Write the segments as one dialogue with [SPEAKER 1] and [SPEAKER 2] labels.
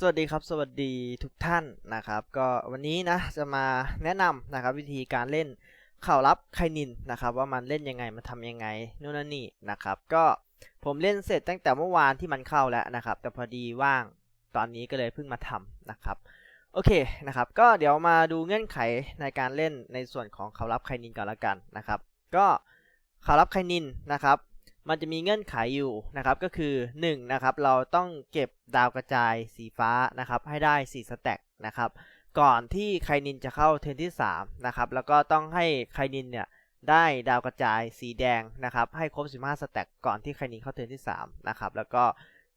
[SPEAKER 1] สวัสดีครับ สวัสดีทุกท่านนะครับ ก็วันนี้นะจะมาแนะนำนะครับวิธีการเล่นข่าวลับไคนินนะครับ ว่ามันเล่นยังไงมันทำยังไงนู่นนี่นะครับ ก็ผมเล่นเสร็จตั้งแต่เมื่อวานที่มันเข้าแล้วนะครับ แต่พอดีว่างตอนนี้ก็เลยเพิ่งมาทำนะครับโอเคนะครับ ก็เดี๋ยวมาดูเงื่อนไขในการเล่นในส่วนของข่าวลับไคนินก่อนละกันนะครับ ก็ข่าวลับไคนินนะครับ มันจะมีเงื่อนไขอยู่นะครับก็คือ1นะครับเราต้องเก็บดาวกระจายสีฟ้านะครับให้ได้ 4 สแต็กนะครับก่อนที่ไคนินจะเข้าเทิร์นที่3นะครับแล้วก็ต้องให้ไคนินเนี่ยได้ดาวกระจายสีแดงนะครับให้ครบ 15 สแต็กก่อนที่ไคนินเข้าเทิร์นที่3นะครับแล้วก็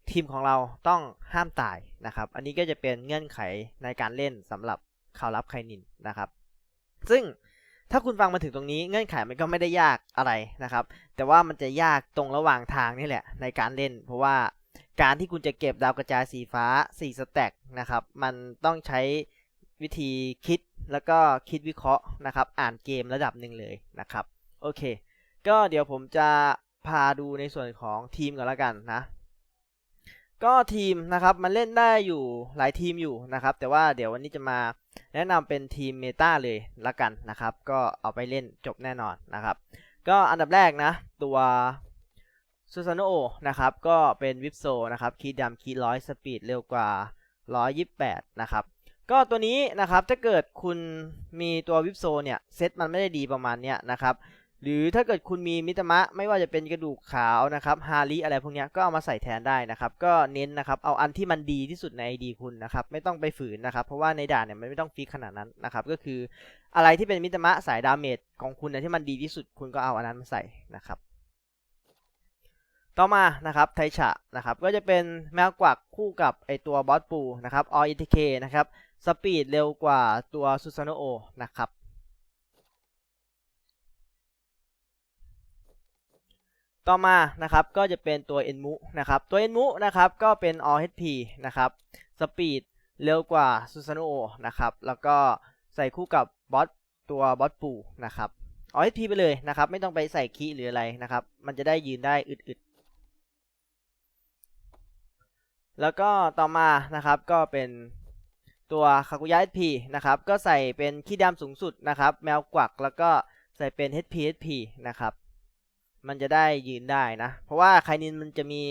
[SPEAKER 1] ทีมของเราต้องห้ามตายนะครับ อันนี้ก็จะเป็นเงื่อนไขในการเล่นสำหรับข่าวลับไคนินนะครับ ซึ่ง ถ้าคุณฟังมาถึงตรงนี้เงื่อนไขมันก็ไม่ได้ยากอะไรนะครับ แต่ว่ามันจะยากตรงระหว่างทางนี่แหละในการเล่น เพราะว่าการที่คุณจะเก็บดาวกระจายสีฟ้า 4 สแต็กนะครับ มันต้องใช้วิธีคิดแล้วก็คิดวิเคราะห์นะครับ อ่านเกมระดับหนึ่งเลยนะครับ โอเค ก็เดี๋ยวผมจะพาดูในส่วนของทีมก่อนละกันนะ ก็ทีมนะครับมันเล่นได้อยู่หลายทีมอยู่นะครับ แต่ว่าเดี๋ยววันนี้จะมา แนะนำเป็นทีมเมตาเลยละกันนะครับ ก็เอาไปเล่นจบแน่นอนนะครับ ก็อันดับแรกนะ ตัวซูซานโอนะครับ ก็เป็นวิปโซนะครับคีย์ดำคีย์ร้อยสปีดเร็วกว่า 128 นะครับ ก็ตัวนี้นะครับถ้าเกิดคุณมีตัววิปโซเนี่ย เซตมันไม่ได้ดีประมาณเนี้ยนะครับ หรือถ้าเกิดคุณมีมิตมะไม่ว่าจะเป็นกระดูกขาวนะครับฮาริอะไรพวกนี้ก็เอามาใส่แทนได้นะครับก็เน้นนะครับเอาอันที่มันดีที่สุดใน ID คุณนะครับไม่ต้องไปฝืนนะครับเพราะว่าในด่านเนี่ยมันไม่ต้องฟิกขนาดนั้นนะครับก็คืออะไรที่เป็นมิตมะสายดาเมจของคุณนะที่มันดีที่สุดคุณก็เอาอันนั้นมาใส่นะครับต่อมานะครับไทฉะนะครับก็จะเป็นแมวกวักคู่กับไอตัวบอสปูนะครับออินทเคนะครับสปีดเร็วกว่าตัวซูซานโอนะครับ ต่อมานะครับก็จะเป็นตัว e n m u นะครับตัว e n m u นะครับก็เป็น all HP นะครับสปีดเร็วกว่า Susanoo นะครับแล้วก็ใส่คู่กับบอสตัวบอสปูนะครับ all HP ไปเลยนะครับ ไม่ต้องไปใส่คีหรืออะไรนะครับ มันจะได้ยืนได้อึดๆ แล้วก็ต่อมานะครับก็เป็นตัวคากุยะ HP นะครับ ก็ใส่เป็นคีดำสูงสุดนะครับ แมวกวัก แล้วก็ใส่เป็น HP HP นะครับ มันจะได้ยืนได้นะ เพราะว่าไคนินมันจะมี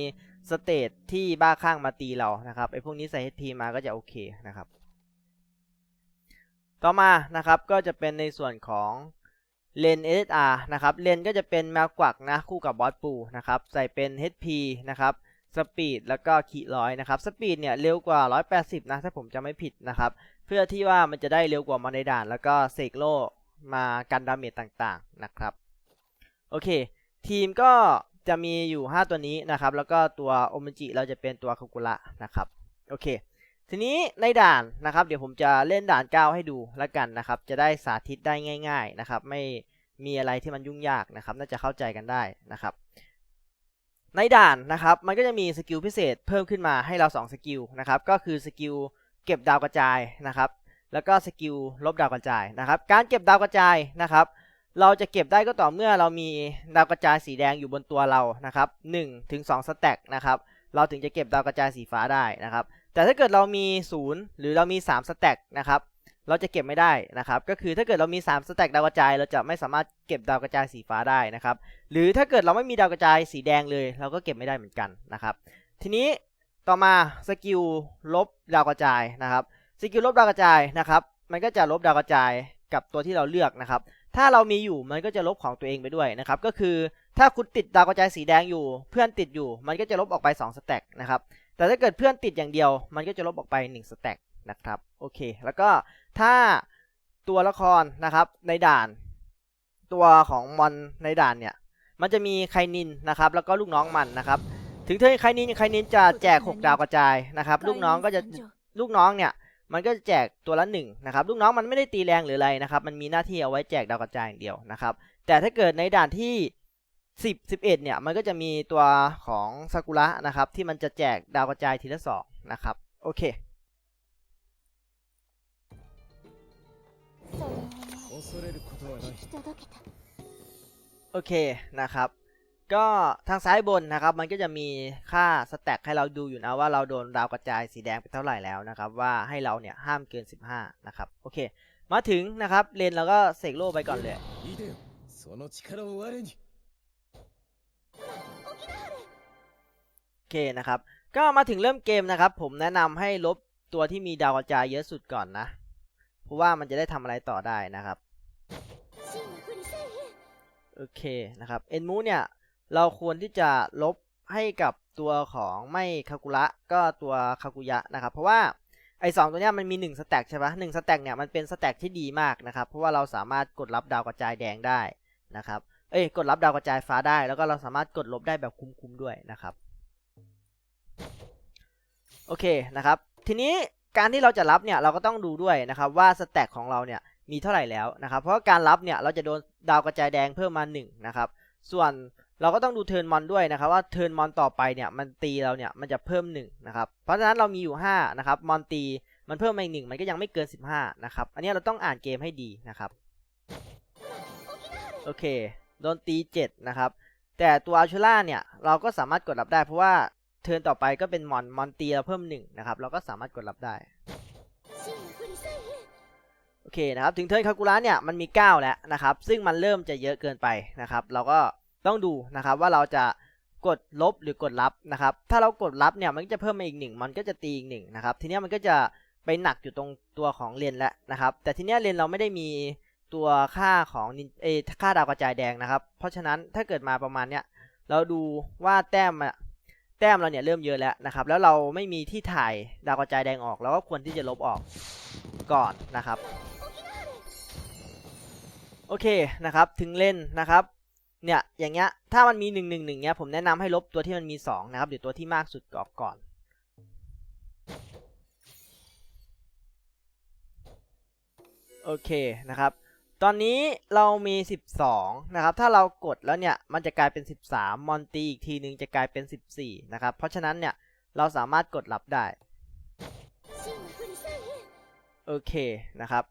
[SPEAKER 1] สเตตที่บ้าข้างมาตีเรานะครับไอพวกนี้ใส่ HP มาก็จะโอเคนะครับ ต่อมานะครับก็จะเป็นในส่วนของเลน SSR นะครับเลนก็จะเป็นแมวกวักนะคู่กับบอสปูนะครับใส่เป็น HP นะครับสปีดแล้วก็ขีร้อยนะครับสปีดเนี่ยเร็วกว่า 180 นะ ถ้าผมจะไม่ผิดนะครับ เพื่อที่ว่ามันจะได้เร็วกว่ามาในด่าน แล้วก็เสกโลมากันดาเมจต่างๆนะครับ โอเค ทีมก็จะมีอยู่ 5 ตัวนี้นะครับ แล้วก็ตัวโอมจิเราจะเป็นตัวคากุระนะครับ โอเค ทีนี้ในด่านนะครับ เดี๋ยวผมจะเล่นด่าน 9 ให้ดูแล้วกันนะครับ จะได้สาธิตได้ง่าย ๆนะครับ ไม่มีอะไรที่มันยุ่งยากนะครับ น่าจะเข้าใจกันได้นะครับ ในด่านนะครับ มันก็จะมีสกิลพิเศษเพิ่มขึ้นมาให้เรา 2 สกิลนะครับ ก็คือสกิลเก็บดาวกระจายนะครับ แล้วก็สกิลลบดาวกระจายนะครับ การเก็บดาวกระจายนะครับ เราจะเก็บได้ก็ต่อเมื่อเรามีดาวกระจายสีแดงอยู่บนตัวเรานะครับ1ถึง2สแต็กนะครับเราถึงจะเก็บดาวกระจายสีฟ้าได้นะครับ แต่ถ้าเกิดเรามี 0 หรือเรามี3สแต็กนะครับเราจะเก็บไม่ได้นะครับ ก็คือถ้าเกิดเรามี 3 สแต็กดาวกระจาย เราจะไม่สามารถเก็บดาวกระจายสีฟ้าได้นะครับ หรือถ้าเกิดเราไม่มีดาวกระจายสีแดงเลย เราก็เก็บไม่ได้เหมือนกันนะครับ ทีนี้ต่อมาสกิลลบดาวกระจายนะครับ สกิลลบดาวกระจายนะครับ มันก็จะลบดาวกระจายกับตัวที่เราเลือกนะครับ ถ้าเรามีอยู่มันก็จะลบของตัวเองไปด้วยนะครับ ก็คือถ้าคุณติดดาวกระจายสีแดงอยู่ เพื่อนติดอยู่ มันก็จะลบออกไป2สแต็กนะครับ แต่ถ้าเกิดเพื่อนติดอย่างเดียว มันก็จะลบออกไป1สแต็กนะครับ โอเค แล้วก็ถ้าตัวละครนะครับในด่าน ตัวของมอนในด่านเนี่ย มันจะมีไคนินนะครับ แล้วก็ลูกน้องมันนะครับ ถึงเธอไคนินไคนินจะแจก 6 ดาวกระจายนะครับ ลูกน้องก็จะลูกน้องเนี่ย มันก็จะแจกตัวละ1นะครับลูกน้องมันไม่ได้ตีแรงหรืออะไรนะครับมันมีหน้าที่เอาไว้แจกดาวกระจายอย่างเดียวนะครับแต่ถ้าเกิดในด่านที่ 10 11เนี่ยมันก็จะมีตัวของซากุระนะครับที่มันจะแจกดาวกระจายทีละ2นะครับโอเคโอเคนะครับ ก็ทางซ้ายบนนะครับ มันก็จะมีค่าสแต็กให้เราดูอยู่นะว่าเราโดนดาวกระจายสีแดงไปเท่าไหร่แล้วนะครับ ว่าให้เราเนี่ยห้ามเกิน 15 นะครับ โอเค มาถึงนะครับเลนเราก็เสกโล่ไปก่อนเลยโอเคนะครับ ก็มาถึงเริ่มเกมนะครับ ผมแนะนำให้ลบตัวที่มีดาวกระจายเยอะสุดก่อนนะ เพราะว่ามันจะได้ทำอะไรต่อได้นะครับ โอเคนะครับ เอ็นมูเนี่ย เราควรที่จะลบให้กับตัวของไม่คากุระก็ตัวคากุยะนะครับ เพราะว่าไอ้สองตัวเนี้ยมันมี1สแต็กใช่ปะหนึ่งสแต็กเนี่ยมันเป็นสแต็กที่ดีมากนะครับ เพราะว่าเราสามารถกดรับดาวกระจายแดงได้นะครับ เอ้ยกดรับดาวกระจายฟ้าได้ แล้วก็เราสามารถกดลบได้แบบคุ้มๆด้วยนะครับ โอเคนะครับ ทีนี้การที่เราจะรับเนี่ยเราก็ต้องดูด้วยนะครับว่าสแต็กของเราเนี่ยมีเท่าไหร่แล้วนะครับ เพราะการรับเนี่ยเราจะโดนดาวกระจายแดงเพิ่มมา1นะครับ ส่วน เราก็ต้องดูเทิร์นมอนด้วยนะครับว่าเทิร์นมอนต่อไปเนี่ยมันตีเราเนี่ยมันจะเพิ่ม1นะครับเพราะฉะนั้นเรามีอยู่5นะครับมอนตีมันเพิ่มมาอีกหนึ่งมันก็ยังไม่เกิน 15นะครับอันนี้เราต้องอ่านเกมให้ดีนะครับโอเคโดนตี7นะครับแต่ตัวอัลชูล่าเนี่ยเราก็สามารถกดรับได้เพราะว่าเทิร์นต่อไปก็เป็นมอนมอนตีเราเพิ่ม1นะครับเราก็สามารถกดรับได้โอเคนะครับถึงเทิร์นคากุระเนี่ยมันมี 9 แล้วนะครับซึ่งมันเริ่มจะเยอะเกินไปนะครับเราก็ ต้องดูนะครับว่าเราจะกดลบหรือกดรับนะครับ ถ้าเรากดรับเนี่ยมันก็จะเพิ่มมาอีกหนึ่งมันก็จะตีอีกหนึ่งนะครับ ทีนี้มันก็จะไปหนักอยู่ตรงตัวของเลนแล้วนะครับ แต่ทีนี้เลนเราไม่ได้มีตัวค่าของเอค่าดาวกระจายแดงนะครับ เพราะฉะนั้นถ้าเกิดมาประมาณเนี้ยเราดูว่าแต้มแต้มเราเนี่ยเริ่มเยอะแล้วนะครับ แล้วเราไม่มีที่ถ่ายดาวกระจายแดงออกเราก็ควรที่จะลบออกก่อนนะครับ โอเคนะครับ ถึงเล่นนะครับ เนี่ยอย่างเงี้ยถ้ามันมีหนึ่งหนึ่งหนึ่งเนี้ยผมแนะนำให้ลบตัวที่มันมีสองนะครับหรือตัวที่มากสุดออกก่อน โอเคนะครับตอนนี้เรามี 12 นะครับ ถ้าเรากดแล้วเนี่ย มันจะกลายเป็น 13 มอนตีอีกทีหนึ่งจะกลายเป็น 14 นะครับ เพราะฉะนั้นเนี่ย เราสามารถกดรับได้ โอเคนะครับ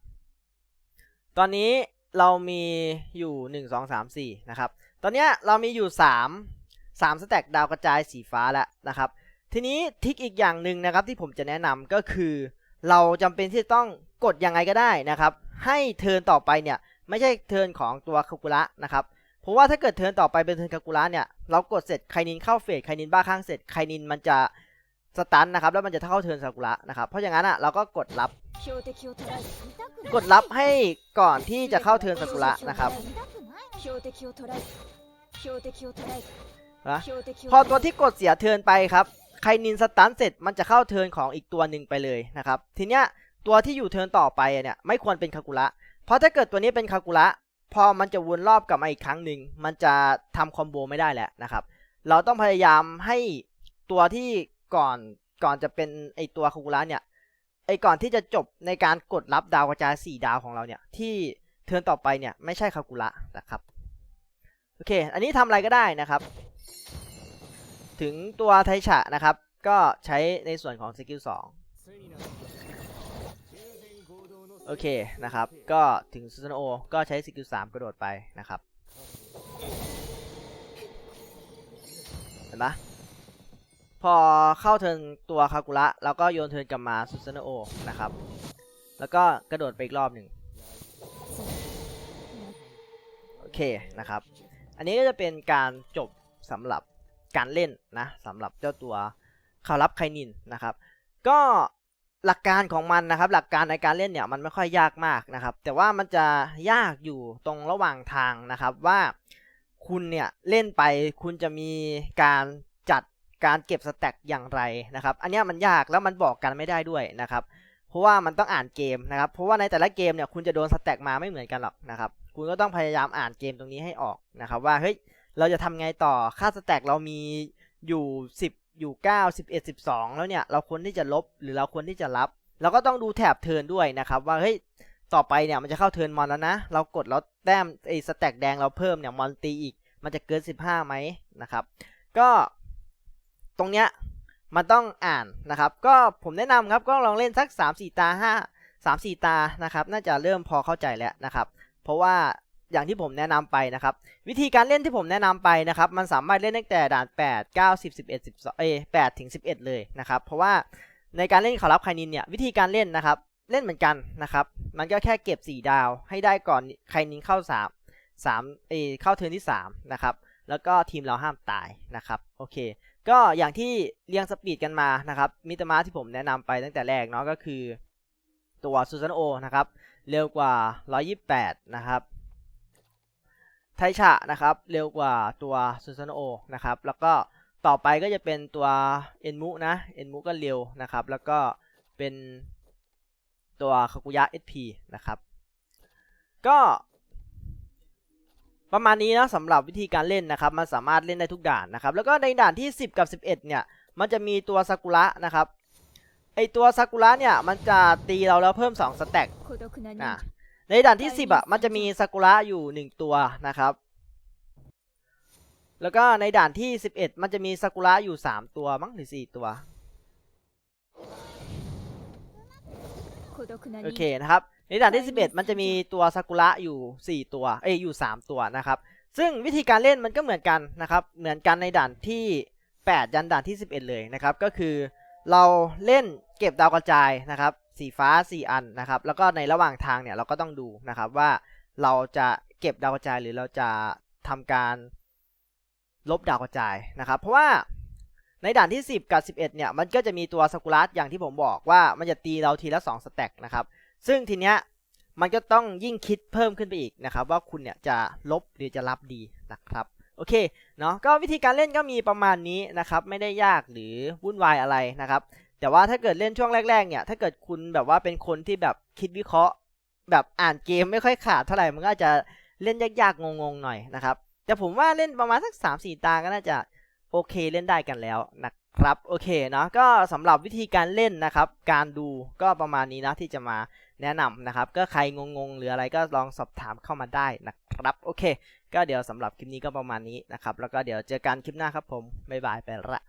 [SPEAKER 1] ตอนนี้ เรามีอยู่ 1 2 3 4 นะครับ ตอนนี้เรามีอยู่ 3 3สแต็กดาวกระจายสีฟ้าแล้วนะครับ ทีนี้ทิกอีกอย่างหนึ่งนะครับที่ผมจะแนะนำก็คือ เราจำเป็นที่จะต้องกดยังไงก็ได้นะครับ ให้เทินต่อไปเนี่ยไม่ใช่เทินของตัวคากุระนะครับเพราะว่าถ้าเกิดเทินต่อไปเป็นเทินคากุระเนี่ยเรากดเสร็จไคนินเข้าเฟสไคนินบ้าข้างเสร็จไคนินมันจะสตันนะครับแล้วมันจะเข้าเทินซากุระนะครับเพราะอย่างนั้นอะเราก็กดรับ กดลับให้ก่อนที่จะเข้าเทิร์นซากุระนะครับพอตัวที่กดเสียเทิร์นไปครับใครนินสตันเสร็จมันจะเข้าเทิร์นของอีกตัวหนึ่งไปเลยนะครับ ทีเนี้ยตัวที่อยู่เทิร์นต่อไปเนี่ยไม่ควรเป็นคากุระ เพราะถ้าเกิดตัวนี้เป็นคากุระ พอมันจะวนรอบกลับมาอีกครั้งหนึ่งมันจะทำคอมโบไม่ได้แหละนะครับ เราต้องพยายามให้ตัวที่ก่อนก่อนจะเป็นไอตัวคากุระเนี่ย ไอก่อนที่จะจบในการกดรับดาวกระจายสี่ดาวของเราเนี่ย ที่เทิร์นต่อไปเนี่ย ไม่ใช่คากุระนะครับ โอเค อันนี้ทำอะไรก็ได้นะครับ ถึงตัวไทฉะนะครับ ก็ใช้ในส่วนของสกิล2โอเคนะครับ ก็ถึงซูซานโอก็ใช้สกิล3กระโดดไปนะครับ เห็นปะ พอเข้าเทิร์นตัวคากุระแล้วก็โยนเทิร์นกลับมาซูซานโอนะครับ แล้วก็กระโดดไปอีกรอบหนึ่งโอเคนะครับ อันนี้ก็จะเป็นการจบสำหรับการเล่นนะสำหรับเจ้าตัวข่าวรับไคนินนะครับ ก็หลักการของมันนะครับ หลักการในการเล่นเนี่ยมันไม่ค่อยยากมากนะครับ แต่ว่ามันจะยากอยู่ตรงระหว่างทางนะครับว่าคุณเนี่ยเล่นไปคุณจะมีการ การเก็บสแต็กอย่างไรนะครับ อันนี้มันยากแล้วมันบอกกันไม่ได้ด้วยนะครับ เพราะว่ามันต้องอ่านเกมนะครับ เพราะว่าในแต่ละเกมเนี่ยคุณจะโดนสแต็กมาไม่เหมือนกันหรอกนะครับ คุณก็ต้องพยายามอ่านเกมตรงนี้ให้ออกนะครับ ว่าเฮ้ยเราจะทำไงต่อค่าสแต็กเรามีอยู่ 10 อยู่ 9 11 12 แล้วเนี่ยเราควรที่จะลบหรือเราควรที่จะรับเราก็ต้องดูแถบเทิร์นด้วยนะครับว่าเฮ้ยต่อไปเนี่ยมันจะเข้าเทิร์นมอนแล้วนะ เรากดแล้วแต้มไอ้สแต็กแดงเราเพิ่มเนี่ยมอนตีอีก มันจะเกิน 15ไหมนะครับ ก็ ตรงเนี้ยมันต้องอ่านนะครับ ก็ผมแนะนำครับก็ลองเล่นสัก 3 4 ตา 5 3 4 ตานะครับ น่าจะเริ่มพอเข้าใจแล้วนะครับ เพราะว่าอย่างที่ผมแนะนำไปนะครับ วิธีการเล่นที่ผมแนะนำไปนะครับ มันสามารถเล่นตั้งแต่ด่าน 8 9 10 11 12เอย8ถึง11 เลยนะครับ เพราะว่าในการเล่นขารับคานินเนี่ยวิธีการเล่นนะครับ เล่นเหมือนกันนะครับ มันก็แค่เก็บ 4 ดาวให้ได้ก่อนใครนินเข้า 3 3เอเข้าเทิร์นที่3นะครับแล้วก็ทีมเราห้ามตายนะครับโอเค ก็อย่างที่เรียงสปีดกันมานะครับมิตรมาที่ผมแนะนำไปตั้งแต่แรกเนาะก็คือตัวซูซานโอนะครับ เร็วกว่า 128 นะครับไทชะนะครับ เร็วกว่าตัวซูซานโอนะครับ แล้วก็ต่อไปก็จะเป็นตัวเอ็นมุนะเอ็นมุก็เร็วนะครับ แล้วก็เป็นตัวคากุยะ SP นะครับ ก็ ประมาณนี้นะสำหรับวิธีการเล่นนะครับ มันสามารถเล่นได้ทุกด่านนะครับ แล้วก็ในด่านที่ 10 กับ 11 เนี่ย มันจะมีตัวซากุระนะครับ ไอตัวซากุระเนี่ย มันจะตีเราแล้วเพิ่ม 2 สแต็กนะในด่านที่ 10อะ มันจะมีซากุระอยู่ 1 ตัวนะครับ แล้วก็ในด่านที่ 11 มันจะมีซากุระอยู่ 3 ตัวมั้งหรือ 4 ตัว โอเคนะครับ ในด่านที่ 11 มันจะมีตัวซากุระอยู่ 4 ตัว เอ้ยอยู่ 3 ตัวนะครับ ซึ่งวิธีการเล่นมันก็เหมือนกันนะครับ เหมือนกันในด่านที่ 8 ยันด่านที่ 11 เลยนะครับ ก็คือเราเล่นเก็บดาวกระจายนะครับ สีฟ้า 4 อันนะครับ แล้วก็ในระหว่างทางเนี่ยเราก็ต้องดูนะครับว่าเราจะเก็บดาวกระจายหรือเราจะทำการลบดาวกระจายนะครับ เพราะว่าในด่านที่ 10 กับ 11 เนี่ย มันก็จะมีตัวซากุระอย่างที่ผมบอกว่ามันจะตีเราทีละ 2 สแต็กนะครับ ซึ่งทีเนี้ยมันก็ต้องยิ่งคิดเพิ่มขึ้นไปอีกนะครับ ว่าคุณเนี่ยจะลบหรือจะรับดีนะครับโอเคเนาะก็วิธีการเล่นก็มีประมาณนี้นะครับ ไม่ได้ยากหรือวุ่นวายอะไรนะครับ แต่ว่าถ้าเกิดเล่นช่วงแรก ๆ เนี่ย ถ้าเกิดคุณแบบว่าเป็นคนที่แบบคิดวิเคราะห์ แบบอ่านเกมไม่ค่อยขาดเท่าไหร่มันก็จะเล่นยากๆงงๆหน่อยนะครับ แต่ผมว่าเล่นประมาณสัก3 4ตาก็น่าจะโอเคเล่นได้กันแล้วนะครับโอเคเนาะก็สำหรับวิธีการเล่นนะครับ การดูก็ประมาณนี้นะที่จะมา แนะนำนะครับ ก็ใครงงๆหรืออะไรก็ลองสอบถามเข้ามาได้นะครับ โอเค ก็เดี๋ยวสำหรับคลิปนี้ก็ประมาณนี้นะครับ แล้วก็เดี๋ยวเจอกันคลิปหน้าครับผม บ๊ายบายไปละ